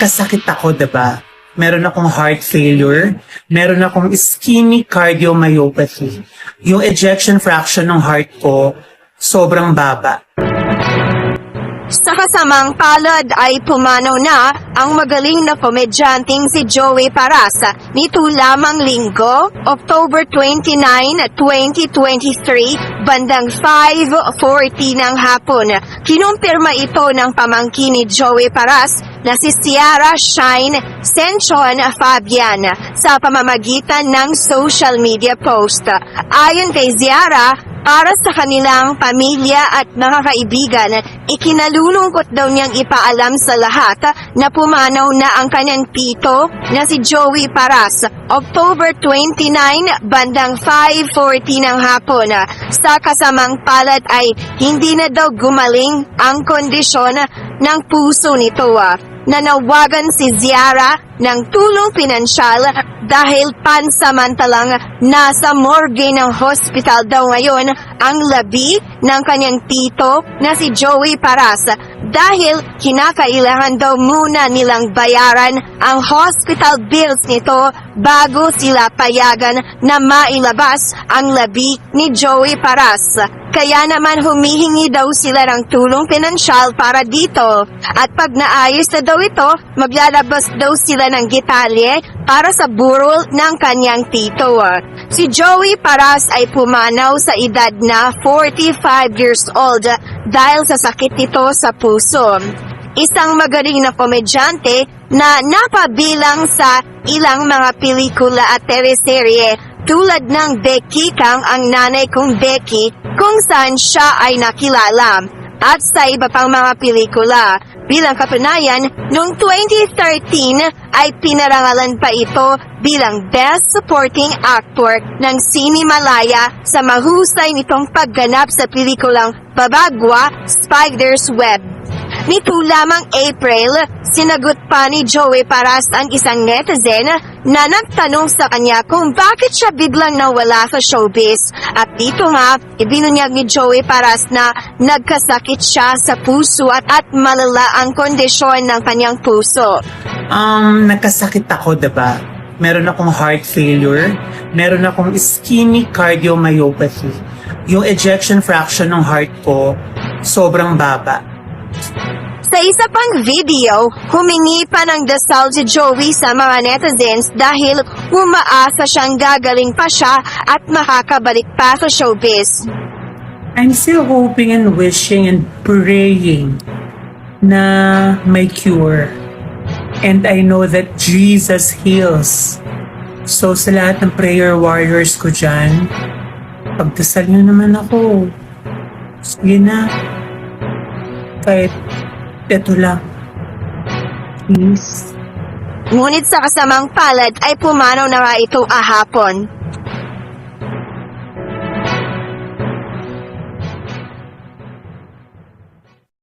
nagkasakit ako, ba? Meron akong heart failure, meron akong ischemic cardiomyopathy. Yung ejection fraction ng heart ko sobrang baba. Sa kasamang palad ay pumanaw na ang magaling na komedyanteng si Joey Parasa nito lamang linggo, October 29, 2023, bandang 5.40 ng hapon. Kinumpirma ito ng pamangkin ni Joey Paras na si Ciara Shine Senchon Fabian sa pamamagitan ng social media post. Ayon kay Ciara, para sa kanilang pamilya at mga kaibigan, ikinalulungkot daw niyang ipaalam sa lahat na pumanaw na ang kanyang tito na si Joey Paras, October 29, bandang 5.40 ng hapon. Sa kasamang palad ay hindi na daw gumaling ang kondisyon ng puso nito. Nanawagan si Ziara ng tulong pinansyal dahil pansamantalang nasa morgue ng hospital daw ngayon ang labi ng kanyang tito na si Joey Paras dahil kinakailangan daw muna nilang bayaran ang hospital bills nito bago sila payagan na mailabas ang labi ni Joey Paras. Kaya naman humihingi daw sila ng tulong pinansyal para dito. At pag naayos na daw ito, maglalabas daw sila ng gitalye para sa burol ng kanyang tito. Si Joey Paras ay pumanaw sa edad na 45 years old dahil sa sakit nito sa puso. Isang magaling na komedyante na napabilang sa ilang mga pelikula at teleserye tulad ng Becky Kang ang nanay kong Becky kung saan siya ay nakilala at sa iba pang mga pelikula. Bilang katunayan, noong 2013 ay pinarangalan pa ito bilang Best Supporting Actor ng Sinimalaya sa mahusay nitong pagganap sa pelikulang Babagwa, Spider's Web. Nito lamang April, sinagot pa ni Joey Paras ang isang netizen na nagtanong sa kanya kung bakit siya biglang nawala sa showbiz. At dito nga, ibinunyag ni Joey Paras na nagkasakit siya sa puso at, at malala ang kondisyon ng kanyang puso. Um, nagkasakit ako, 'di ba? Meron akong heart failure, meron akong ischemic cardiomyopathy. Yung ejection fraction ng heart ko sobrang baba. Sa isa pang video, humingi pa ng dasal si Joey sa mga netizens dahil umaasa siyang gagaling pa siya at makakabalik pa sa showbiz. I'm still hoping and wishing and praying na may cure. And I know that Jesus heals. So sa lahat ng prayer warriors ko dyan, pagdasal nyo naman ako. Sige na. Kahit ito lang. Please. Ngunit sa kasamang palad ay pumanaw na nga ito ahapon.